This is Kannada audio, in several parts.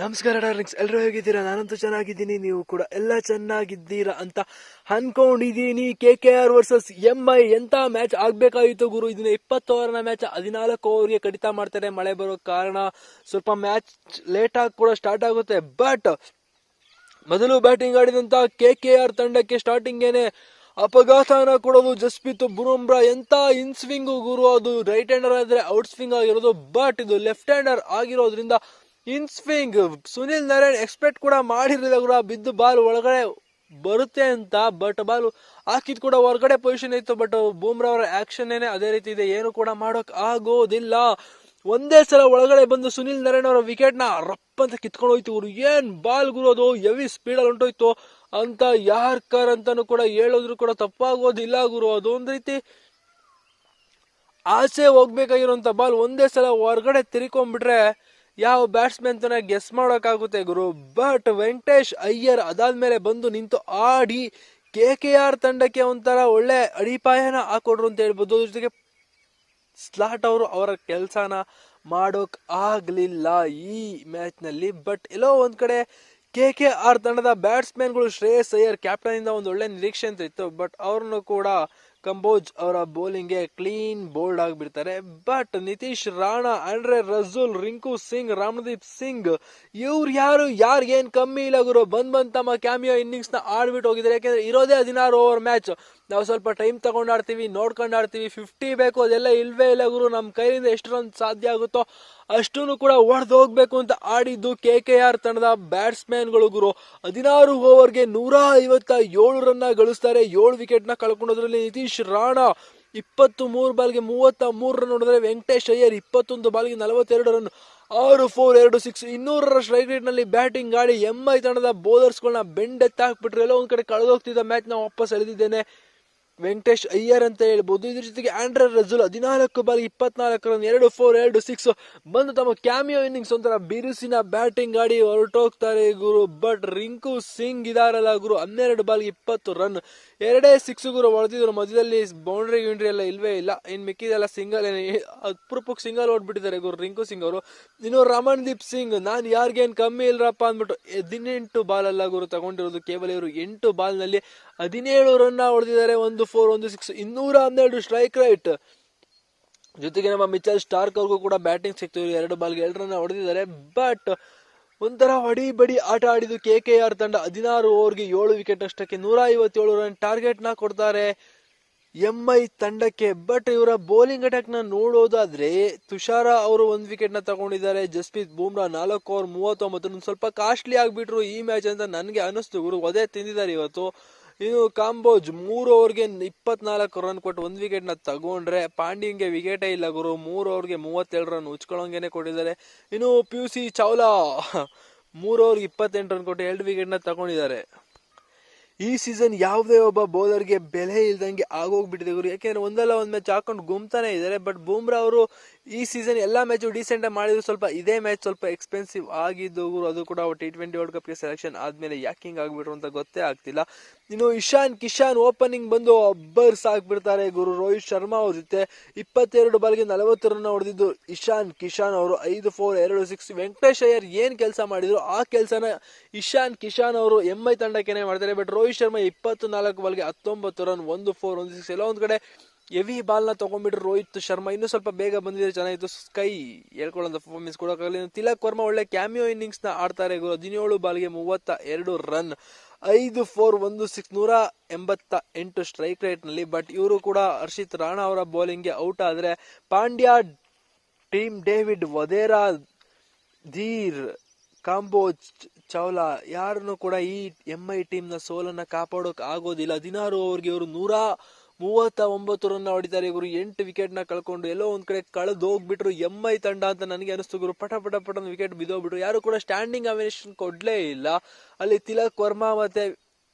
ನಮಸ್ಕಾರ ಡಾರ್ಲಿಂಗ್ಸ್ ಎಲ್ಲರೂ ಹೇಗಿದ್ದೀರಾ? ನಾನಂತೂ ಚೆನ್ನಾಗಿದ್ದೀನಿ, ನೀವು ಕೂಡ ಎಲ್ಲ ಚೆನ್ನಾಗಿದ್ದೀರಾ ಅಂತ ಅನ್ಕೊಂಡಿದ್ದೀನಿ. K K R versus M I ಎಂತ ಮ್ಯಾಚ್ ಆಗಬೇಕಾಗಿತ್ತು ಗುರು? ಇದನ್ನ ಇಪ್ಪತ್ತು ಓವರ್ನ ಮ್ಯಾಚ್ ಹದಿನಾಲ್ಕು ಓವರ್ಗೆ ಕಡಿತ ಮಾಡ್ತಾರೆ. ಮಳೆ ಬರೋ ಕಾರಣ ಸ್ವಲ್ಪ ಮ್ಯಾಚ್ ಲೇಟ್ ಆಗಿ ಕೂಡ ಸ್ಟಾರ್ಟ್ ಆಗುತ್ತೆ. ಬಟ್ ಮೊದಲು ಬ್ಯಾಟಿಂಗ್ ಆಡಿದಂತ ಕೆ ಕೆ ಆರ್ ತಂಡಕ್ಕೆ ಸ್ಟಾರ್ಟಿಂಗ್ ಏನೆ ಅಪಘಾತನ ಕೊಡೋದು ಜಸ್ಪ್ರೀತ್ ಬುಮ್ರಾ ಎಂತ ಇನ್ ಸ್ವಿಂಗ್ ಗುರು ಅದು? ರೈಟ್ ಹ್ಯಾಂಡರ್ ಆದ್ರೆ ಔಟ್ ಸ್ವಿಂಗ್ ಆಗಿರೋದು. ಬಟ್ ಇದು ಲೆಫ್ಟ್ ಹ್ಯಾಂಡರ್ ಆಗಿರೋದ್ರಿಂದ in swing Sunil Narine expect ಕೂಡ ಮಾಡಿರಲಿಲ್ಲ ಕೂಡ ಬಿದ್ದು ಬಾಲ್ ಒಳಗಡೆ ಬರುತ್ತೆ ಅಂತ, ಬಟ್ ಬಾಲ್ ಹಾಕಿದ್ ಕೂಡ ಹೊರಗಡೆ ಪೊಸಿಷನ್ ಇತ್ತು ಬಟ್ ಬೂಮ್ರಾ ಅವರ ಆಕ್ಷನ್ ಏನೇ ಅದೇ ರೀತಿ ಇದೆ. ಏನು ಕೂಡ ಮಾಡೋಕ್ ಆಗೋದಿಲ್ಲ. ಒಂದೇ ಸಲ ಒಳಗಡೆ ಬಂದು ಸುನಿಲ್ ನಾರಾಯಣ್ ಅವರ ವಿಕೆಟ್ನ ರಪ್ ಅಂತ ಕಿತ್ಕೊಂಡು ಹೋಯ್ತು ಗುರು. ಏನ್ ಬಾಲ್ ಗುರು ಅದು? ಹೆವಿ ಸ್ಪೀಡ್ ಅಲ್ಲಿ ಹೊಂಟೋಯ್ತು ಅಂತ ಯಾರ್ಕರ್ ಅಂತಾನು ಕೂಡ ಹೇಳೋದ್ರು ಕೂಡ ತಪ್ಪಾಗೋದಿಲ್ಲ ಗುರು. ಅದು ಒಂದ್ ರೀತಿ ಆಸೆ ಹೋಗ್ಬೇಕಾಗಿರುವಂತ ಬಾಲ್ ಒಂದೇ ಸಲ ಹೊರಗಡೆ ತಿರ್ಕೊಂಡ್ಬಿಟ್ರೆ ಯಾವ ಬ್ಯಾಟ್ಸ್ಮನ್ ತನ ಗೆಸ್ ಮಾಡೋಕ್ಕಾಗುತ್ತೆ ಗುರು? ಬಟ್ ವೆಂಕಟೇಶ್ ಅಯ್ಯರ್ ಅದಾದ್ಮೇಲೆ ಬಂದು ನಿಂತು ಆಡಿ ಕೆ ಕೆ ಆರ್ ತಂಡಕ್ಕೆ ಒಂಥರ ಒಳ್ಳೆ ಅಡಿಪಾಯನ ಹಾಕೊಡ್ರು ಅಂತ ಹೇಳ್ಬೋದು. ಜೊತೆಗೆ ಸ್ಲಾಟ್ ಅವರು ಅವರ ಕೆಲಸನ ಮಾಡೋಕ್ ಆಗ್ಲಿಲ್ಲ ಈ ಮ್ಯಾಚ್ನಲ್ಲಿ ಬಟ್ ಎಲ್ಲೋ ಒಂದ್ ಕಡೆ ಕೆ ಕೆ ಆರ್ ತಂಡದ ಬ್ಯಾಟ್ಸ್ಮನ್ಗಳು ಶ್ರೇಯಸ್ ಅಯ್ಯರ್ ಕ್ಯಾಪ್ಟನ್ ಇಂದ ಒಂದು ಒಳ್ಳೆ ನಿರೀಕ್ಷೆ ಅಂತ ಇತ್ತು. ಬಟ್ ಅವ್ರನ್ನು ಕೂಡ ಕಂಬೋಜ್ ಅವರ ಬೌಲಿಂಗ್ಗೆ ಕ್ಲೀನ್ ಬೋಲ್ಡ್ ಆಗಿಬಿಡ್ತಾರೆ. But Nitish Rana, Andre Russell, Rinku Singh, Ramandeep Singh, ಇವ್ರು ಯಾರು ಯಾರಿಗೇನು ಕಮ್ಮಿ ಇಲ್ಲ ಗುರು? ಬಂದ್ ಬಂದ್ ತಮ್ಮ ಕ್ಯಾಮಿಯೋ ಇನ್ನಿಂಗ್ಸ್ನ ಆಡ್ಬಿಟ್ಟು ಹೋಗಿದ್ದಾರೆ. ಯಾಕೆಂದ್ರೆ ಇರೋದೇ ಹದಿನಾರು ಓವರ್ ಮ್ಯಾಚ್. ನಾವು ಸ್ವಲ್ಪ ಟೈಮ್ ತಗೊಂಡು ಆಡ್ತೀವಿ, ನೋಡ್ಕೊಂಡು ಆಡ್ತೀವಿ. ಫಿಫ್ಟಿ ಬೇಕು, ಅದೆಲ್ಲ ಇಲ್ವೇ ಇಲ್ಲ ಗುರು. ನಮ್ಮ ಕೈಯಿಂದ ಎಷ್ಟು ರನ್ ಸಾಧ್ಯ ಆಗುತ್ತೋ ಅಷ್ಟನ್ನು ಕೂಡ ಹೋಗ್ಬೇಕು ಅಂತ ಆಡಿದ್ದು ಕೆ ಕೆ ಆರ್ ತಂಡದ ಬ್ಯಾಟ್ಸ್ಮನ್ಗಳು ಗುರು. ಹದಿನಾರು ಓವರ್ಗೆ ನೂರ ಐವತ್ತ ಏಳು ರನ್ನ ಗಳಿಸ್ತಾರೆ ಏಳು ವಿಕೆಟ್ನ ಕಳ್ಕೊಂಡೋದ್ರಲ್ಲಿ ನಿತೀಶ್ ರಾಣಾ. ಇಪ್ಪತ್ತು ಮೂರು ಬಾಲ್ಗೆ ಮೂವತ್ತ ಮೂರು ರನ್ ಹೊಡೆದ್ರೆ ವೆಂಕಟೇಶ್ ಅಯ್ಯರ್ ಇಪ್ಪತ್ತೊಂದು ಬಾಲ್ಗೆ ನಲವತ್ತೆರಡು ರನ್. ಆರು, ಫೋರ್, ಎರಡು, ಸಿಕ್ಸ್, ಇನ್ನೂರರ ಸ್ಟ್ರೈಕ್ ರೇಟ್ನಲ್ಲಿ ಬ್ಯಾಟಿಂಗ್ ಆಡಿ ಎಂ ಐ ತಂಡದ ಬೌಲರ್ಸ್ಗಳನ್ನ ಬೆಂಡೆತ್ತಾಕ್ಬಿಟ್ರೆ ಎಲ್ಲೋ ಒಂದ್ ಕಡೆ ಕಳೆದೋಗ್ತಿದ್ದ ಮ್ಯಾಚ್ ನಾವು ವಾಪಸ್ ಎಳೆದಿದ್ದೇನೆ. ವೆಂಕಟೇಶ್ ಅಯ್ಯರ್ ಅಂತ ಹೇಳ್ಬೋದು. ಇದ್ರ ಜೊತೆಗೆ ಆಂಡ್ರೆ ರಜುಲ್ ಹದಿನಾಲ್ಕು ಬಾಲ್ ಇಪ್ಪತ್ನಾಲ್ಕು ರನ್ ಎರಡು ಫೋರ್ ಎರಡು ಸಿಕ್ಸ್ ಬಂದು ತಮ್ಮ ಕ್ಯಾಮಿಯೋ ಇನ್ನಿಂಗ್ಸ್ ಒಂಥರ ಬಿರುಸಿನ ಬ್ಯಾಟಿಂಗ್ ಆಡಿ ಹೊರಟೋಗ್ತಾರೆ ಗುರು. ಬಟ್ ರಿಂಕು ಸಿಂಗ್ ಇದಾರಲ್ಲ ಗುರು. ಹನ್ನೆರಡು ಬಾಲ್ ಇಪ್ಪತ್ತು ರನ್ ಎರಡೇ ಸಿಕ್ಸ್ ಗುರು ಹೊಡೆದಿದ್ರು. ಮಧ್ಯದಲ್ಲಿ ಬೌಂಡ್ರಿ ಗಿಂಡ್ರಿ ಎಲ್ಲ ಇಲ್ವೇ ಇಲ್ಲ. ಇನ್ ಮಿಕ್ಕಿದೆಲ್ಲ ಸಿಂಗಲ್ ಅಪ್ರೂಪಕ್ಕೆ ಸಿಂಗಲ್ ಓಡ್ಬಿಟ್ಟಿದ್ದಾರೆ ಗುರು ರಿಂಕು ಸಿಂಗ್ ಅವರು. ಇನ್ನು ರಮಣ್ದೀಪ್ ಸಿಂಗ್, ನಾನು ಯಾರಿಗೇನು ಕಮ್ಮಿ ಇಲ್ಲರಪ್ಪ ಅಂದ್ಬಿಟ್ಟು ಹದಿನೆಂಟು ಬಾಲ್ ಅಲ್ಲ ಗುರು ತಗೊಂಡಿರೋದು. ಕೇವಲ ಇವರು ಎಂಟು ಬಾಲ್ನಲ್ಲಿ ಹದಿನೇಳು ರನ್ ಹೊಡೆದಿದ್ದಾರೆ, ಒಂದು ಫೋರ್ ಒಂದು ಸಿಕ್ಸ್ ಇನ್ನೂರ ಹನ್ನೆರಡು ಸ್ಟ್ರೈಕ್ ರೈಟ್ ಜೊತೆಗೆ ನಮ್ಮ ಮಿಚಲ್ ಸ್ಟಾರ್ಕ್ ಅವ್ರಿಗೂ ಕೂಡ ಬ್ಯಾಟಿಂಗ್ ಸಿಕ್ತು. ಎರಡು ಬಾಲ್ಗೆ ಎರಡು ರನ್ ಹೊಡೆದಿದ್ದಾರೆ. ಬಟ್ ಒಂಥರ ಹೊಡಿ ಬಡಿ ಆಟ ಆಡಿದ್ದು ಕೆ ಕೆ ಆರ್ ತಂಡ ಹದಿನಾರು ಓವರ್ಗೆ ಏಳು ವಿಕೆಟ್ ಅಷ್ಟಕ್ಕೆ ನೂರ ಐವತ್ತೇಳು ರನ್ ಟಾರ್ಗೆಟ್ನ ಕೊಡ್ತಾರೆ ಎಂ ಐ ತಂಡಕ್ಕೆ. ಬಟ್ ಇವರ ಬೌಲಿಂಗ್ ಅಟ್ಯಾಕ್ನ ನೋಡೋದಾದ್ರೆ ತುಷಾರ ಅವರು ಒಂದು ವಿಕೆಟ್ನ ತಗೊಂಡಿದ್ದಾರೆ. ಜಸ್ಪ್ರೀತ್ ಬೂಮ್ರಾ ನಾಲ್ಕು ಓವರ್ ಮೂವತ್ತೊಂಬತ್ತು ಸ್ವಲ್ಪ ಕಾಸ್ಟ್ಲಿ ಆಗಿಬಿಟ್ರು ಈ ಮ್ಯಾಚ್ ಅಂತ ನನಗೆ ಅನಿಸ್ತು. ಇವರು ಒದೆ ತಿಂದಿದ್ದಾರೆ ಇವತ್ತು. ಇನ್ನು ಕಾಂಬೋಜ್ ಮೂರು ಓವರ್ಗೆ ಇಪ್ಪತ್ನಾಲ್ಕು ರನ್ ಕೊಟ್ಟು ಒಂದು ವಿಕೆಟ್ನ ತಗೊಂಡ್ರೆ ಪಾಂಡ್ಯಂಗೆ ವಿಕೆಟೇ ಇಲ್ಲ ಗುರು. ಮೂರು ಓವರ್ಗೆ ಮೂವತ್ತೆರಡು ರನ್ ಉಚ್ಕೊಳ್ಳೋಂಗೆ ಕೊಟ್ಟಿದ್ದಾರೆ. ಇನ್ನು ಪಿ ಯು ಸಿ ಚಾವ್ಲಾ ಮೂರು ಓವರ್ಗೆ ಇಪ್ಪತ್ತೆಂಟು ರನ್ ಕೊಟ್ಟು ಎರಡು ವಿಕೆಟ್ನ ತಗೊಂಡಿದ್ದಾರೆ. ಈ ಸೀಸನ್ ಯಾವುದೇ ಒಬ್ಬ ಬೌಲರ್ಗೆ ಬೆಲೆ ಇಲ್ದಂಗೆ ಆಗೋಗ್ಬಿಟ್ಟಿದೆ ಗುರು. ಯಾಕೆಂದ್ರೆ ಒಂದಲ್ಲ ಒಂದ್ ಮ್ಯಾಚ್ ಹಾಕೊಂಡು ಗುಮ್ತಾನೆ ಇದ್ದಾರೆ. ಬಟ್ ಬೂಮ್ರಾ ಅವರು ಈ ಸೀಸನ್ ಎಲ್ಲ ಮ್ಯಾಚು ಡಿಸೆಂಟ್ ಮಾಡಿದ್ರು. ಸ್ವಲ್ಪ ಇದೇ ಮ್ಯಾಚ್ ಸ್ವಲ್ಪ ಎಕ್ಸ್ಪೆನ್ಸಿವ್ ಆಗಿದ್ದು ಅದು ಕೂಡ ಟಿ ಟ್ವೆಂಟಿ ವರ್ಲ್ಡ್ ಕಪ್ಗೆ ಸೆಲೆಕ್ಷನ್ ಆದ್ಮೇಲೆ ಯಾಕಿಂಗ್ ಆಗ್ಬಿಟ್ರು ಅಂತ ಗೊತ್ತೇ ಆಗ್ತಿಲ್ಲ. ಇನ್ನು ಇಶಾನ್, ಕಿಶಾನ್ ಓಪನಿಂಗ್ ಬಂದು ಅಬ್ಬರ್ಸ್ ಆಗ್ಬಿಡ್ತಾರೆ ಗುರು, ರೋಹಿತ್ ಶರ್ಮಾ ಅವ್ರ ಜೊತೆ. ಇಪ್ಪತ್ತೆರಡು ಬಾಲ್ಗೆ ನಲವತ್ತು ರನ್ ಹೊಡೆದಿದ್ದು ಇಶಾನ್, ಕಿಶಾನ್ ಅವರು ಐದು ಫೋರ್ ಎರಡು ಸಿಕ್ಸ್ ವೆಂಕಟೇಶ್ ಅಯ್ಯರ್ ಏನ್ ಕೆಲಸ ಮಾಡಿದ್ರು, ಆ ಕೆಲಸನ ಇಶಾನ್, ಕಿಶಾನ್ ಅವರು ಎಂಐ ಐ ಮಾಡ್ತಾರೆ. ಬಟ್ ರೋಹಿತ್ ಶರ್ಮಾ ಇಪ್ಪತ್ತು ನಾಲ್ಕು ಬಾಲ್ಗೆ ಹತ್ತೊಂಬತ್ತು ರನ್ ಒಂದು ಫೋರ್ ಒಂದು ಸಿಕ್ಸ್ ಎಲ್ಲ ಒಂದ್ ಕಡೆ ಹೆವಿ ಬಾಲ್ನ ತಗೊಂಡ್ಬಿಟ್ರು ರೋಹಿತ್ ಶರ್ಮಾ. ಇನ್ನೂ ಸ್ವಲ್ಪ ಬೇಗ ಬಂದಿದ್ರೆ ಚೆನ್ನಾಗಿತ್ತು. ಸ್ಕೈ ಹೇಳ್ಕೊಳ್ಳೋ ಪರ್ಫಾರ್ಮೆನ್ಸ್ ಕೊಡೋಕ್ಕಾಗಲಿಲ್ಲ. ತಿಲಕ್ ವರ್ಮಾ ಒಳ್ಳೆ ಕ್ಯಾಮಿಯೋ ಇನ್ನಿಂಗ್ಸ್ನ ಆಡ್ತಾರೆ. ಗುರು. ಹದಿನೇಳು ಬಾಲ್ಗೆ ಮೂವತ್ತ ಎರಡು ರನ್ ಐದು ಫೋರ್ ಒಂದು ಸಿಕ್ಸ್ ನೂರ ಎಂಬತ್ತ ಎಂಟು ಸ್ಟ್ರೈಕ್ ರೇಟ್ನಲ್ಲಿ. ಬಟ್ ಇವರು ಕೂಡ ಹರ್ಷಿತ್ ರಾಣಾ ಅವರ ಬೌಲಿಂಗ್ಗೆ ಔಟ್ ಆದ್ರೆ, ಪಾಂಡ್ಯ ಟೀಮ್ ಡೇವಿಡ್ ವದೇರಾ ಧೀರ್ ಕಾಂಬೋಜ್ ಚೌಲಾ ಯಾರನ್ನು ಕೂಡ ಈ ಎಂ ಐ ಟೀಮ್ನ ಸೋಲನ್ನ ಕಾಪಾಡೋಕ್ ಆಗೋದಿಲ್ಲ. ಹದಿನಾರು ಓವರ್ಗೆ ಇವರು ನೂರ ಮೂವತ್ತ ಒಂಬತ್ತು ರನ್ ಹೊಡಿತಾರೆ ಇವರು ಎಂಟು ವಿಕೆಟ್ನ ಕಳ್ಕೊಂಡು ಎಲ್ಲೋ ಒಂದ್ ಕಡೆ ಕಳೆದು ಹೋಗ್ಬಿಟ್ರು ಎಂ ಐ ತಂಡ ಅಂತ ನನಗೆ ಅನಿಸ್ತು ಗುರು. ಪಟ ಪಟ ಪಟ ವಿಕೆಟ್ ಬಿದ್ದೋಗ್ಬಿಟ್ರು. ಯಾರು ಕೂಡ ಸ್ಟ್ಯಾಂಡಿಂಗ್ ಅಮಿನೇಷನ್ ಕೊಡ್ಲೇ ಇಲ್ಲ. ಅಲ್ಲಿ ತಿಲಕ್ ವರ್ಮಾ ಮತ್ತೆ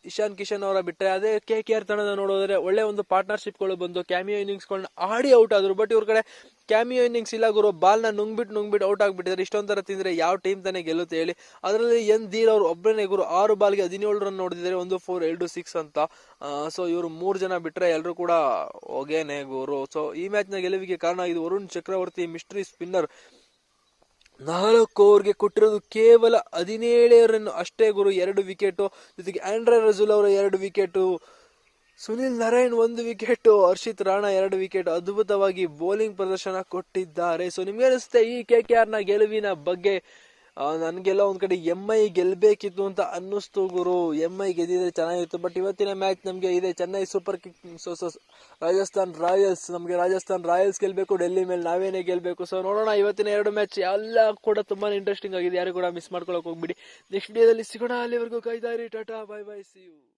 ಇಶಾನ್ ಕಿಶನ್ ಅವರ ಬಿಟ್ಟರೆ ಅದೇ ಕೆ ಕೆ ಆರ್ ತಂಡದ ನೋಡೋದ್ರೆ ಒಳ್ಳೆ ಒಂದು ಪಾರ್ಟ್ನರ್ಶಿಪ್ಗಳು ಬಂದು ಕ್ಯಾಮಿಯೋ ಇನ್ನಿಂಗ್ಸ್ ಗಳನ್ನ ಆಡಿ ಔಟ್ ಆದ್ರು. ಬಟ್ ಇವ್ರ ಕಡೆ ಕ್ಯಾಮಿಯೋ ಇನ್ನಿಂಗ್ಸ್ ಇಲ್ಲ ಗುರು. ಬಾಲ್ನ ನುಂಗ್ಬಿಟ್ಟು ನುಂಗ್ಬಿಟ್ಟು ಔಟ್ ಆಗಿಬಿಟ್ಟಿದ್ದಾರೆ ಇಷ್ಟೊಂದು ಥರ ತಿಂದರೆ ಯಾವ ಟೀಮ್ ತಾನೇ ಗೆಲ್ಲುತ್ತೆ ಹೇಳಿ. ಅದರಲ್ಲಿ ಎನ್ ಧೀರ್ ಅವರು ಒಬ್ಬರೇ ಗುರು. ಆರು ಬಾಲ್ಗೆ ಹದಿನೇಳು ರನ್ ನೋಡಿದ್ದಾರೆ ಒಂದು, ಫೋರ್, ಎರಡು, ಸಿಕ್ಸ್ ಅಂತ. ಸೊ ಇವರು ಮೂರು ಜನ ಬಿಟ್ರೆ ಎಲ್ಲರೂ ಕೂಡ ಹೋಗೇನೆ ಗುರು. ಸೊ ಈ ಮ್ಯಾಚ್ನ ಗೆಲುವಿಗೆ ಕಾರಣ ಇದು ವರುಣ್ ಚಕ್ರವರ್ತಿ, ಮಿಸ್ಟ್ರಿ ಸ್ಪಿನ್ನರ್. ನಾಲ್ಕು ಓವರ್ಗೆ ಕೊಟ್ಟಿರೋದು ಕೇವಲ ಹದಿನೇಳೇ ರನ್ ಅಷ್ಟೇ ಗುರು, ಎರಡು ವಿಕೆಟು. ಜೊತೆಗೆ ಆಂಡ್ರೆ ರಜುಲ್ ಅವರ ಎರಡು ವಿಕೆಟು, ಸುನಿಲ್ ನಾರಾಯಣ್ ಒಂದು ವಿಕೆಟ್, ಹರ್ಷಿತ್ ರಾಣಾ ಎರಡು ವಿಕೆಟ್. ಅದ್ಭುತವಾಗಿ ಬೌಲಿಂಗ್ ಪ್ರದರ್ಶನ ಕೊಟ್ಟಿದ್ದಾರೆ. ಸೊ ನಿಮ್ಗೆ ಅನಿಸುತ್ತೆ ಈ ಕೆ ಕೆ ಆರ್ನ ಗೆಲುವಿನ ಬಗ್ಗೆ ನನ್ಗೆಲ್ಲ ಒಂದ್ ಕಡೆ ಎಂ ಐ ಗೆಲ್ಬೇಕಿತ್ತು ಅಂತ ಅನ್ನಿಸ್ತು ಗುರು. ಎಂ ಐ ಗೆದ್ದಿದ್ರೆ ಚೆನ್ನಾಗಿತ್ತು ಬಟ್ ಇವತ್ತಿನ ಮ್ಯಾಚ್ ನಮ್ಗೆ ಇದೆ. Chennai Super Kings versus Rajasthan Royals. ನಮ್ಗೆ ರಾಜಸ್ಥಾನ್ ರಾಯಲ್ಸ್ ಗೆಲ್ಬೇಕು, ಡೆಲ್ಲಿ ಮೇಲೆ ನಾವೇನೇ ಗೆಲ್ಬೇಕು. ಸೊ ನೋಡೋಣ, ಇವತ್ತಿನ ಎರಡು ಮ್ಯಾಚ್ ಎಲ್ಲ ಕೂಡ ತುಂಬಾ ಇಂಟ್ರೆಸ್ಟಿಂಗ್ ಆಗಿದೆ. ಯಾರು ಕೂಡ ಮಿಸ್ ಮಾಡ್ಕೊಳಕ್ ಹೋಗ್ಬಿಡಿ. ನೆಕ್ಸ್ಟ್ ಡೇದಲ್ಲಿ ಸಿಗೋಣ. ಅಲ್ಲಿವರೆಗೂ ಕೈದಾರಿ, tata bye bye see you